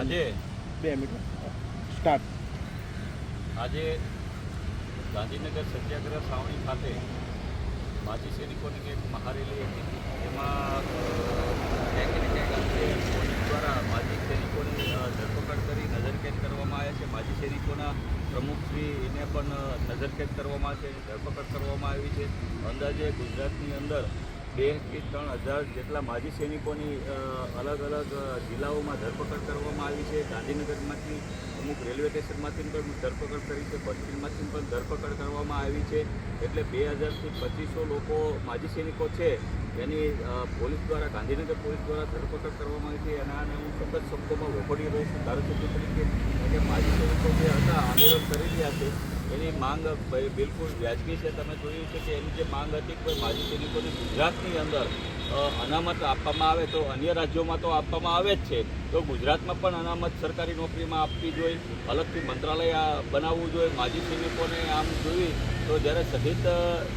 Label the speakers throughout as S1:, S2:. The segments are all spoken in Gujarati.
S1: આજે?
S2: બે મિનિટ સ્ટાર્ટ
S1: આજે ગાંધીનગર સત્યાગ્રહ સાવણી ખાતે માજી સૈનિકોની એક મહારેલી હતી. એમાં ક્યાંક ને ક્યાંક અંતે પોલીસ દ્વારા માજી સૈનિકોની ધરપકડ કરી નજરકેદ કરવામાં આવ્યા છે. માજી સૈનિકોના પ્રમુખશ્રીને પણ નજરકેદ કરવામાં છે ધરપકડ કરવામાં આવી છે. અંદાજે ગુજરાતની અંદર બે કે ત્રણ હજાર જેટલા માજી સૈનિકોની અલગ અલગ જિલ્લાઓમાં ધરપકડ કરવામાં આવી છે. ગાંધીનગરમાંથી અમુક રેલવે સ્ટેશનમાંથી પણ ધરપકડ કરી છે. પશ્ચિમમાંથી પણ ધરપકડ કરવામાં આવી છે. એટલે બે હજારથી પચીસો લોકો માજી સૈનિકો છે. એની પોલીસ દ્વારા, ગાંધીનગર પોલીસ દ્વારા ધરપકડ કરવામાં આવી છે. અને આને હું સખત શબ્દોમાં વખોડી રહ્યો છું. ધારાસભ્ય તરીકે, કે માજી સૈનિકો જે હતા, આંદોલન છે. એની માંગ બિલકુલ વ્યાજબી છે. તમે જોયું છે કે એની જે માંગ હતી કોઈ માજી સૈનિકોને ગુજરાતની અંદર અનામત આપવામાં આવે તો અન્ય રાજ્યોમાં તો આપવામાં આવે જ છે. તો ગુજરાતમાં પણ અનામત સરકારી નોકરીમાં આપવી જોઈએ, અલગથી મંત્રાલય બનાવવું જોઈએ, માજી સૈનિકોને આમ જોઈ તો જ્યારે સહિત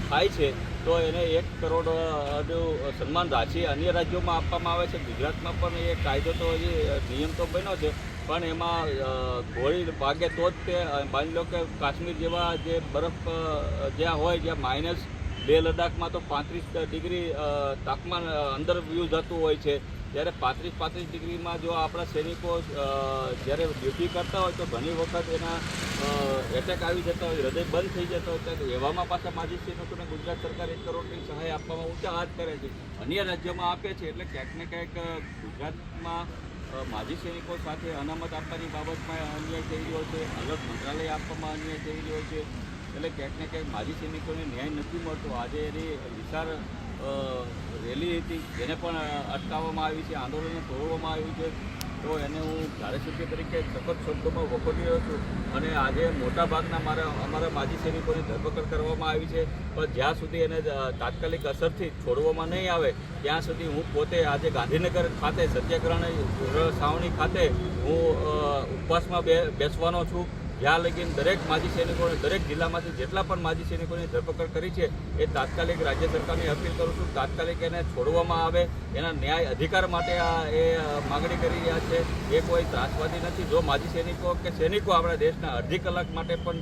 S1: થાય છે, તો એને એક કરોડ સન્માન રાશિ અન્ય રાજ્યોમાં આપવામાં આવે છે. ગુજરાતમાં પણ એ કાયદો તો હજી નિયમ તો બન્યો છે. પણ એમાં ઘોડી વાગે તો જ તે માની લો કે કાશ્મીર જેવા જે બરફ જ્યાં હોય, જ્યાં માઇનસ બે લદ્દાખમાં તો પાંત્રીસ ડિગ્રી તાપમાન અંદર વ્યૂ જતું હોય છે. ત્યારે પાંત્રીસ પાંત્રીસ ડિગ્રીમાં જો આપણા સૈનિકો જ્યારે ડ્યુટી કરતા હોય, તો ઘણી વખત એના એટેક આવી જતા હોય, હૃદય બંધ થઈ જતો હોય, ત્યારે એવામાં પાછા માજી સૈનિકોને ગુજરાત સરકાર એક કરોડની સહાય આપવામાં ઊંચા હાથ કરે છે. અન્ય રાજ્યોમાં આપે છે, એટલે ક્યાંક ને ક્યાંક ગુજરાતમાં માજી સૈનિકો સાથે અનામત આપવાની બાબતમાં અન્યાય થઈ રહ્યો છે, અલગ મંત્રાલય આપવામાં અન્યાય થઈ રહ્યો છે. એટલે ક્યાંક ને ક્યાંક માજી સૈનિકોને ન્યાય નથી મળતો. આજે એની વિશાળ રેલી હતી. જેને પણ અટકાવવામાં આવી છે આંદોલન તોડવામાં આવ્યું છે. તો એને હું ધારાસભ્ય તરીકે સખત શબ્દોમાં વખોડી રહ્યો છું. અને આજે મોટાભાગના મારા, અમારા માજી સૈનિકોની ધરપકડ કરવામાં આવી છે. પણ જ્યાં સુધી એને તાત્કાલિક અસરથી છોડવામાં નહીં આવે, ત્યાં સુધી હું પોતે આજે ગાંધીનગર ખાતે સત્યાગ્રહની સાવણી ખાતે હું ઉપવાસમાં બેસવાનો છું. જ્યાં લગીન દરેક માજી સૈનિકોને, દરેક જિલ્લામાંથી જેટલા પણ માજી સૈનિકોની ધરપકડ કરી છે, એ તાત્કાલિક રાજ્ય સરકારની અપીલ કરું છું. તાત્કાલિક એને છોડવામાં આવે. એના ન્યાય અધિકાર માટે આ, એ માગણી કરી રહ્યા છે. એ કોઈ ત્રાસવાદી નથી. જો માજી સૈનિકો કે સૈનિકો આપણા દેશના અડધી કલાક માટે પણ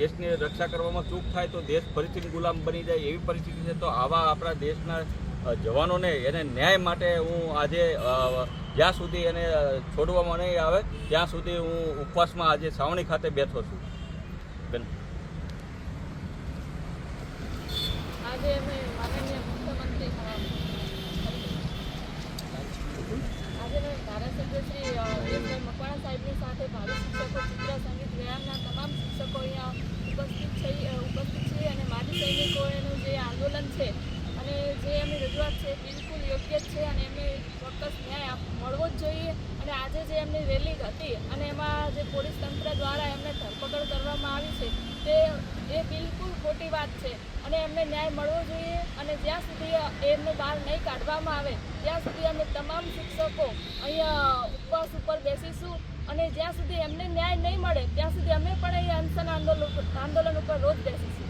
S1: દેશની રક્ષા કરવામાં ચૂક થાય, તો દેશ ફરીથી ગુલામ બની જાય એવી પરિસ્થિતિ છે. તો આવા આપણા દેશના જવાનોને એને ન્યાય માટે હું આજે જ્યાં સુધી એને છોડવામાં નહીં આવે, ત્યાં સુધી હું ઉપવાસમાં આજે સાવણી ખાતે બેઠો છું. બેન.
S3: આજે અમે માનનીય આજે અમે ધારાસભ્ય શ્રી સાહેબની સાથે ભાવિ શિક્ષકો ચિત્ર, સંગીત, વ્યાયામના તમામ શિક્ષકો અહીંયા ઉપસ્થિત છે ઉપસ્થિત છે અને માજી સૈનિકોનું જે આંદોલન છે જે એમની રજૂઆત છે બિલકુલ યોગ્ય જ છે અને એમને ચોક્કસ ન્યાય મળવો જ જોઈએ અને આજે જે એમની રેલી હતી અને એમાં જે પોલીસ તંત્ર દ્વારા એમને ધરપકડ કરવામાં આવી છે, તે એ બિલકુલ ખોટી વાત છે અને એમને ન્યાય મળવો જોઈએ અને જ્યાં સુધી એમને બહાર નહીં કાઢવામાં આવે, ત્યાં સુધી અમે તમામ શિક્ષકો અહીંયા ઉપવાસ ઉપર બેસીશું અને જ્યાં સુધી એમને ન્યાય નહીં મળે, ત્યાં સુધી અમે પણ અહીંયા અનશન આંદોલન આંદોલન ઉપર રોજ બેસીશું.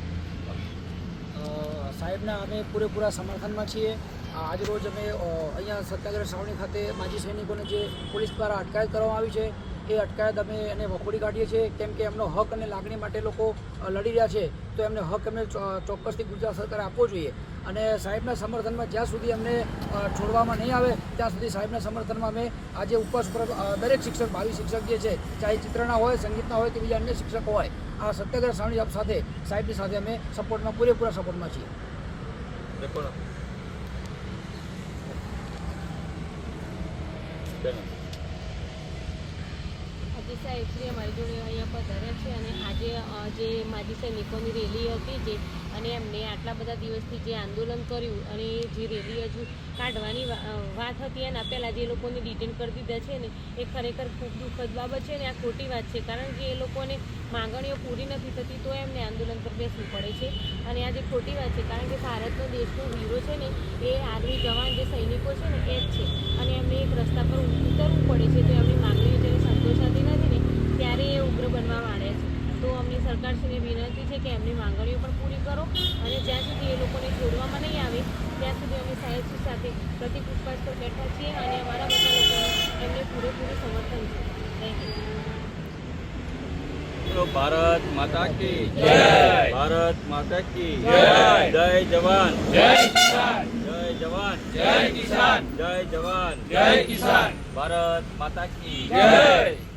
S4: સાહેબના અમે પૂરેપૂરા સમર્થનમાં છીએ. આજરોજ અમે અહીંયા સત્યાગ્રહ સાવણી ખાતે માજી સૈનિકોને જે પોલીસ દ્વારા અટકાયત કરવામાં આવી છે, એ અટકાયત અમે એને વખોડી કાઢીએ છીએ. કેમ કે એમનો હક અને લાગણી માટે લોકો લડી રહ્યા છે, તો એમને હક ચો- ચોક્કસથી ગુજરાત સરકારે આપવો જોઈએ. અને સાહેબના સમર્થનમાં જ્યાં સુધી અમને છોડવામાં નહીં આવે, ત્યાં સુધી સાહેબના સમર્થનમાં અમે આજે ઉપવાસ દરેક શિક્ષક, ભાવિ શિક્ષક જે છે, ચાહે ચિત્રના હોય, સંગીતના હોય કે બીજા અન્ય શિક્ષકો હોય, આ સત્યાગ્રહ સાવણી સાથે, સાહેબની સાથે અમે સપોર્ટમાં, પૂરેપૂરા સપોર્ટમાં છીએ.
S1: De acuerdo. બેન
S5: અતિશય શ્રી અમારી જોડે અહીંયા પધાર્યા છે અને આજે જે માજી સૈનિકોની રેલી હતી જે, અને એમને આટલા બધા દિવસથી જે આંદોલન કર્યું અને જે રેલી હજુ કાઢવાની વાત હતી, એના પહેલાં જે લોકોને ડિટેન કરી દીધા છે ને, એ ખરેખર ખૂબ દુઃખદ બાબત છે ને, આ ખોટી વાત છે. કારણ કે એ લોકોને માંગણીઓ પૂરી નથી થતી, તો એમને આંદોલન પર બેસવું પડે છે. અને આ જે ખોટી વાત છે, કારણ કે ભારતનો દેશનો હીરો છે ને, એ આર્મી જવાન જે સૈનિકો છે ને, એ જ છે. અને એમને એક રસ્તા પર ઉતરવું પડે છે, તો એમની જ્યારે સંતોષાતી નથી ને, ત્યારે એ ઉગ્ર બનવા માંડે છે. તો અમની સરકારશ્રીને વિનંતી છે કે એમની માંગણીઓ પણ પૂરી કરો અને જ્યાં સુધી એ લોકોને છોડવામાં નહીં આવે, ત્યાં સુધી અમે સાહેબ સાથે પ્રતિક ઉપવાસ પર બેઠા છીએ અને અમારા બધા લોકોને એમને પૂરેપૂરું સમર્થન છે.
S1: થેન્ક યુ બોલો ભારત માતા કી
S6: જય.
S1: ભારત માતા કી
S6: જય.
S1: જય જવાન.
S6: જય કિસાન.
S1: જય જવાન.
S6: જય કિસાન.
S1: જય જવાન.
S6: જય કિસાન.
S1: ભારત માતા કી
S6: જય.